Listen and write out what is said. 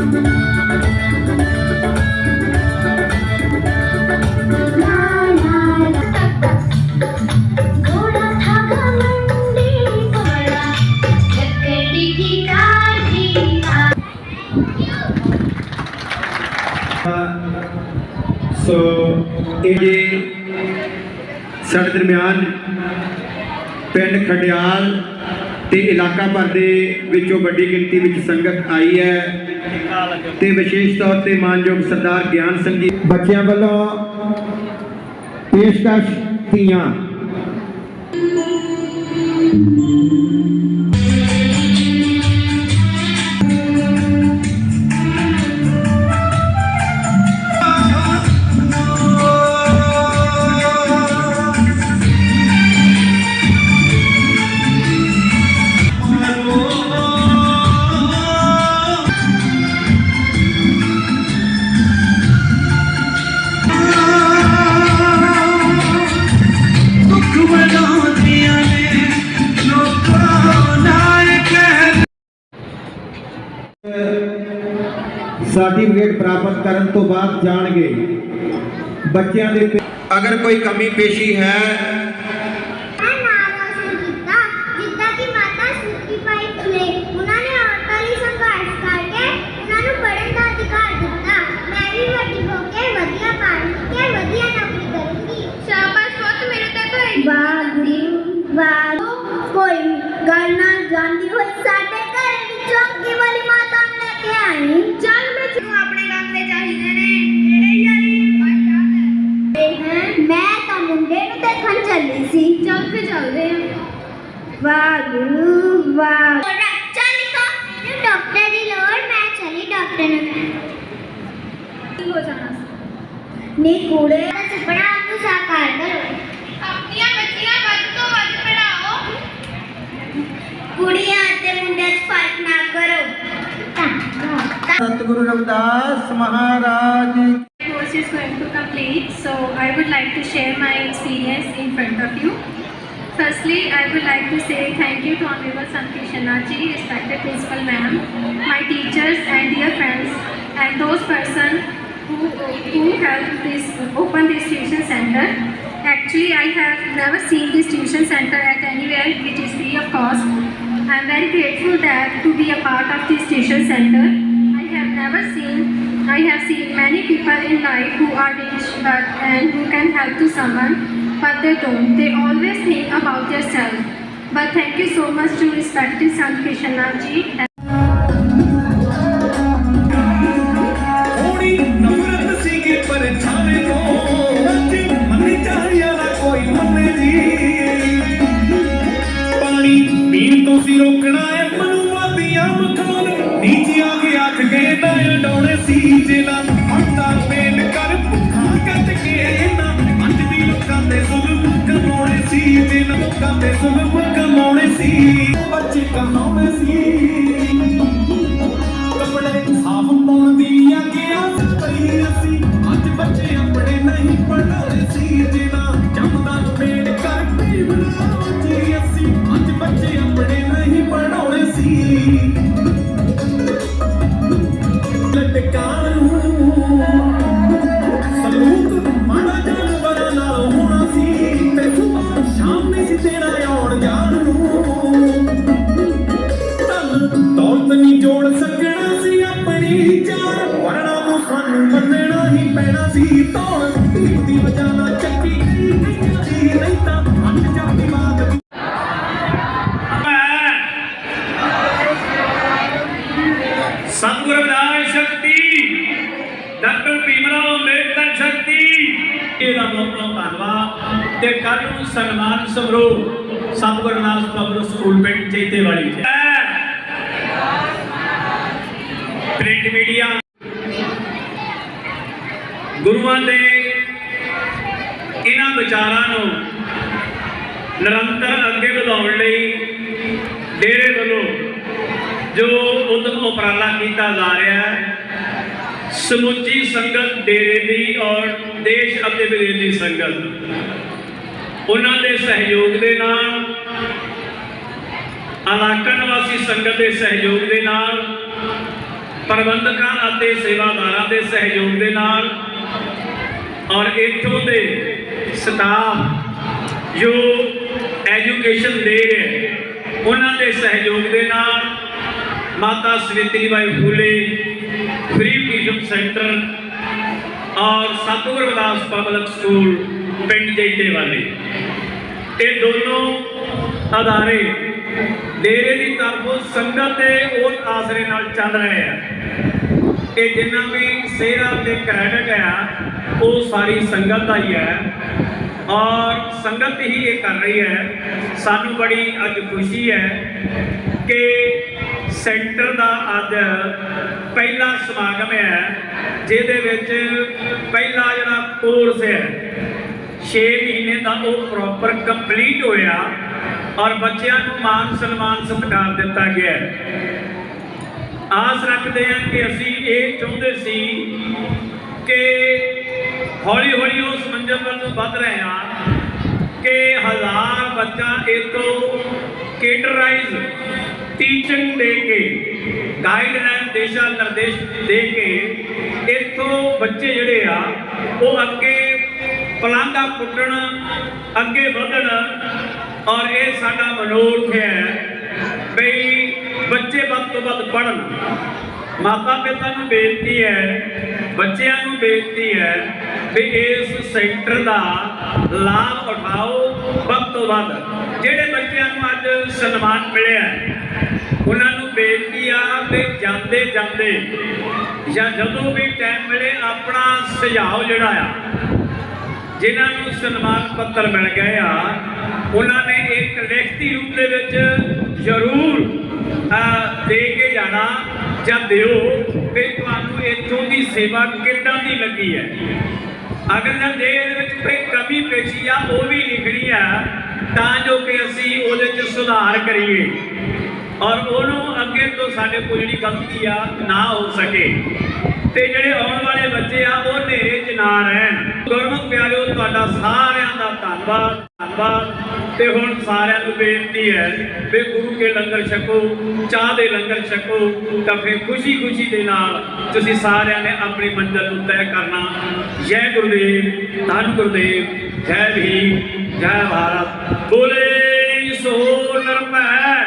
ਸੋ ਇਹ ਸਾਡੇ ਦਰਮਿਆਨ ਪਿੰਡ ਖਡਿਆਲ ਤੇ ਇਲਾਕਾ ਭਰ ਦੇ ਵਿੱਚੋਂ ਵੱਡੀ ਗਿਣਤੀ ਵਿੱਚ ਸੰਗਤ ਆਈ ਹੈ। ਤੇ ਵਿਸ਼ੇਸ਼ ਤੌਰ ਤੇ ਮਾਨਯੋਗ ਸਰਦਾਰ ਗਿਆਨ ਸਿੰਘ ਜੀ। ਬੱਚਿਆਂ ਵੱਲੋਂ ਪੇਸ਼ਕਸ਼ ਤੀਆਂ ਸਰਟੀਫਿਕੇਟ ਪ੍ਰਾਪਤ ਕਰਨ ਤੋਂ ਬਾਅਦ ਜਾਣਗੇ। ਬੱਚਿਆਂ ਦੇ ਅਗਰ ਕੋਈ ਕਮੀ ਪੇਸ਼ੀ ਹੈ ਮੈਂ ਨਾਮ ਰੋਸ਼ਨ ਕੀਤਾ ਜਿੱਦਾਂ ਕਿ ਮਾਤਾ ਸੁਖੀਬਾਈ ਫੁਲੇ ਉਹਨਾਂ ਨੇ ਔਰਤਾਂ ਲਈ ਸੰਘਰਸ਼ ਕਰਕੇ ਉਹਨਾਂ ਨੂੰ ਪੜ੍ਹਨ ਦਾ ਅਧਿਕਾਰ ਦਿੱਤਾ। ਮੈਂ ਵੀ ਵੱਡੀ ਹੋ ਕੇ ਵਧੀਆ ਪੜ੍ਹ ਕੇ ਵਧੀਆ ਨੌਕਰੀ ਕਰੂੰਗੀ। ਸ਼ਾਬਾਸ਼ ਪੁੱਤ ਮੇਰੇ ਤੇ ਕੋਈ ਗੱਲ ਨਾ ਜਾਂਦੀ ਹੋਈ ਸਾਡੇ ਘਰ ਵਿੱਚੋਂ ਅੱਗੇ ਵਾਲੀ ਮਾਤਾ ਨੂੰ ਲੈ ਕੇ ਆਈ। ਵਾਹਿਗੁਰੂ ਵਾਹ ਚੱਲ ਕੋ ਮੈਨੂੰ ਡਾਕਟਰ ਦੀ ਲੋੜ ਮੈਂ ਚਲੀ ਡਾਕਟਰ ਨੂੰ ਹੋ ਜਾਣਾ ਨੀ ਕੂੜੇ। ਦਾ ਸੁਪਨਾ ਨੂੰ ਸਾਕਾਰ ਕਰੋ ਆਪਣੀਆਂ ਬੱਚੀਆਂ ਵੱਧ ਤੋਂ ਵੱਧ ਪੜਾਓ ਕੁੜੀਆਂ ਅਤੇ ਮੁੰਡਿਆਂ 'ਚ ਫ਼ਰਕ ਨਾ ਕਰੋ। ਸਤਿਗੁਰੂ ਰਵਿਦਾਸ ਮਹਾਰਾਜ। ਜੀ course is going to complete, so I would like to share my experience in front of you. Firstly, I would like to say thank you to Honorable Santi Shanaji, respected principal ma'am, my teachers and dear friends, and those persons who, who helped this open this tuition center. Actually, I have never seen this tuition center at anywhere which is free of cost. I am very grateful that to be a part of this tuition center. I have never seen, I have seen many people in life who are rich but and who can help to someone, but they don't. They always think about themselves. But thank you so much to respected Sant Krishnanaji. ਥੋੜੀ ਨਫ਼ਰਤ ਸੀਗੇ ਪਰਛਾਵੇਂ ਤੋਂ ਅੱਜ ਮੰਨੇ ਚਾਹਿਆ ਨਾ ਕੋਈ ਮੰਨੇ ਜੀ ਪਾਣੀ ਪੀਣ ਤੋਂ ਸੀ ਰੋਕਣਾ ਐ ਜੇ ਦੇ ਜ਼ੁਲਮ ਕਮਾਉਣੇ ਸੀ। ਬੱਚੇ ਕਮਾਉਣੇ ਸੀ। ਇਹਦਾ ਬਹੁਤ ਬਹੁਤ ਧੰਨਵਾਦ ਤੇ ਕੱਲ ਨੂੰ ਸਨਮਾਨ ਸਮਾਰੋਹ ਸਤਿਗੁਰ ਨਾਮ ਪਬਲਿਕ ਸਕੂਲ ਪਿੰਡ ਚੇਤੇ ਵਾਲੀ ਚ ਪ੍ਰਿੰਟ ਮੀਡੀਆ ਗੁਰੂਆਂ ਦੇ ਇਹਨਾਂ ਵਿਚਾਰਾਂ ਨੂੰ ਨਿਰੰਤਰ ਅੱਗੇ ਵਧਾਉਣ ਲਈ ਡੇਰੇ ਵੱਲੋਂ ਜੋ ਉਦਮ ਉਪਰਾਲਾ ਕੀਤਾ ਜਾ ਰਿਹਾ ਹੈ, ਸਮੁੱਚੀ ਸੰਗਤ ਡੇਰੇ ਦੀ ਔਰ ਦੇਸ਼ ਅਤੇ ਵਿਦੇਸ਼ੀ ਸੰਗਤ। ਉਹਨਾਂ ਦੇ ਸਹਿਯੋਗ ਦੇ ਨਾਲ ਇਲਾਕਾ ਨਿਵਾਸੀ ਸੰਗਤ ਦੇ ਸਹਿਯੋਗ ਦੇ ਨਾਲ, ਪ੍ਰਬੰਧਕਾਂ ਅਤੇ ਸੇਵਾਦਾਰਾਂ ਦੇ ਸਹਿਯੋਗ ਦੇ ਨਾਲ, ਔਰ ਇੱਥੋਂ ਦੇ ਸਟਾਫ ਜੋ ਐਜੂਕੇਸ਼ਨ ਦੇ ਰਹੇ ਉਹਨਾਂ ਦੇ ਸਹਿਯੋਗ ਦੇ ਨਾਲ ਮਾਤਾ Savitri Bai Phule free tuition centre ਔਰ ਸਤਿਗੁਰ ਰਵਿਦਾਸ ਪਬਲਿਕ ਸਕੂਲ ਪਿੰਡ ਜੈਤੇ ਵਾਲੇ ਇਹ ਦੋਨੋਂ ਅਦਾਰੇ ਡੇਰੇ ਦੀ ਤਰਫੋਂ ਸੰਗਤ ਦੇ ਉਹ ਆਸਰੇ ਨਾਲ ਚੱਲ ਰਹੇ ਆ। ਇਹ ਜਿੰਨਾ ਵੀ ਸੇਰਾ ਤੇ ਕ੍ਰੈਡਿਟ ਆ, ਉਹ ਸਾਰੀ ਸੰਗਤ ਦਾ ਹੀ ਹੈ ਔਰ ਸੰਗਤ ਹੀ ਇਹ ਕਰ ਰਹੀ ਹੈ। ਸਾਨੂੰ ਬੜੀ ਅੱਜ ਖੁਸ਼ੀ ਹੈ ਕਿ ਸੈਂਟਰ ਦਾ ਅੱਜ ਪਹਿਲਾ ਸਮਾਗਮ ਹੈ, ਜਿਹਦੇ ਵਿੱਚ ਪਹਿਲਾ ਜਿਹੜਾ ਕੋਰਸ ਹੈ 6 ਮਹੀਨੇ ਦਾ ਉਹ ਪ੍ਰੋਪਰ ਕੰਪਲੀਟ ਹੋਇਆ ਔਰ ਬੱਚਿਆਂ ਨੂੰ ਮਾਨ ਸਨਮਾਨ ਸਤਿਕਾਰ ਦਿੱਤਾ ਗਿਆ ਆਸ ਰੱਖਦੇ ਹਾਂ ਕਿ ਅਸੀਂ ਇਹ ਚਾਹੁੰਦੇ ਸੀ ਕਿ ਹੌਲੀ ਹੌਲੀ ਉਸ ਮੰਜ਼ਿਲ ਵੱਲ ਨੂੰ ਵੱਧ ਰਹੇ ਹਾਂ, ਕਿ ਹਜ਼ਾਰ ਬੱਚਾ ਇਤੋਂ ਕੇਟਰਾਈਜ਼ ਟੀਚਿੰਗ ਦੇ ਕੇ ਗਾਈਡਲਾਈਨ ਦੇਸ਼ਾ ਨਿਰਦੇਸ਼ ਦੇ ਕੇ ਇਥੋਂ ਬੱਚੇ ਜਿਹੜੇ ਆ, ਉਹ ਅੱਗੇ ਪਲਾਂਘਾ ਪੁੱਟਣ, ਅੱਗੇ ਵਧਣ ਔਰ ਇਹ ਸਾਡਾ ਮਨੋਰਥ ਹੈ ਬਈ ਬੱਚੇ ਵੱਧ ਤੋਂ ਵੱਧ ਪੜਨ ਮਾਤਾ ਪਿਤਾ ਨੂੰ ਬੇਨਤੀ ਹੈ, ਬੱਚਿਆਂ ਨੂੰ ਬੇਨਤੀ ਹੈ ਵੀ ਇਸ ਸੈਕਟਰ ਦਾ ਲਾਭ ਉਠਾਓ ਵੱਧ ਤੋਂ ਵੱਧ। ਜਿਹੜੇ ਬੱਚਿਆਂ ਨੂੰ ਅੱਜ ਸਨਮਾਨ ਮਿਲਿਆ ਉਹਨਾਂ ਨੂੰ ਬੇਨਤੀ ਆ ਵੀ ਜਾਂਦੇ ਜਾਂਦੇ ਜਾਂ ਜਦੋਂ ਵੀ ਟਾਈਮ ਮਿਲੇ ਆਪਣਾ ਸੁਝਾਅ ਜਿਹੜਾ ਆ, ਜਿਨ੍ਹਾਂ ਨੂੰ ਸਨਮਾਨ ਪੱਤਰ ਮਿਲ ਗਏ ਆ, ਉਹਨਾਂ ਨੇ ਇੱਕ ਲਿਖਤੀ ਰੂਪ ਦੇ ਵਿੱਚ ਜ਼ਰੂਰ ਦੇ ਕੇ ਜਾਣਾ ਜਾਂ ਦਿਓ ਵੀ ਤੁਹਾਨੂੰ ਇੱਥੋਂ ਦੀ ਸੇਵਾ ਕਿੱਦਾਂ ਦੀ ਲੱਗੀ ਹੈ। ਅਗਰ ਜੇ ਦੇ ਇਹਦੇ ਵਿੱਚ ਕੋਈ ਕਮੀ ਪੇਸ਼ੀ ਆ, ਉਹ ਵੀ ਲਿਖਣੀ ਆ, ਤਾਂ ਜੋ ਕਿ ਅਸੀਂ ਉਹਦੇ 'ਚ ਸੁਧਾਰ ਕਰੀਏ। ਔਰ ਉਹਨੂੰ ਅੱਗੇ ਤੋਂ ਸਾਡੇ ਕੋਲ ਜਿਹੜੀ ਗਲਤੀ ਆ, ਨਾ ਹੋ ਸਕੇ। ਤੇ ਜਿਹੜੇ ਆਉਣ ਵਾਲੇ ਬੱਚੇ ਆ, ਉਹ ਹਨੇਰੇ 'ਚ ਨਾ ਰਹਿਣ। ਗੁਰਮੁਖ ਪਿਆਰਿਓ, ਤੁਹਾਡਾ ਸਾਰਿਆਂ ਦਾ ਧੰਨਵਾਦ ਧੰਨਵਾਦ। ਤੇ ਹੁਣ ਸਾਰਿਆਂ ਨੂੰ ਬੇਨਤੀ ਹੈ ਵੀ ਗੁਰੂ ਕੇ ਲੰਗਰ ਛਕੋ, ਚਾਹ ਦੇ ਲੰਗਰ ਛਕੋ, ਤਾਂ ਫਿਰ ਖੁਸ਼ੀ ਖੁਸ਼ੀ ਦੇ ਨਾਲ ਤੁਸੀਂ ਸਾਰਿਆਂ ਨੇ ਆਪਣੀ ਮੰਜ਼ਿਲ ਨੂੰ ਤੈਅ ਕਰਨਾ। ਜੈ ਗੁਰਦੇਵ, ਧੰਨ ਗੁਰਦੇਵ, ਜੈ ਭੀਮ, ਜੈ ਭਾਰਤ। ਬੋਲੇ ਸੋ ਨਰਮੈ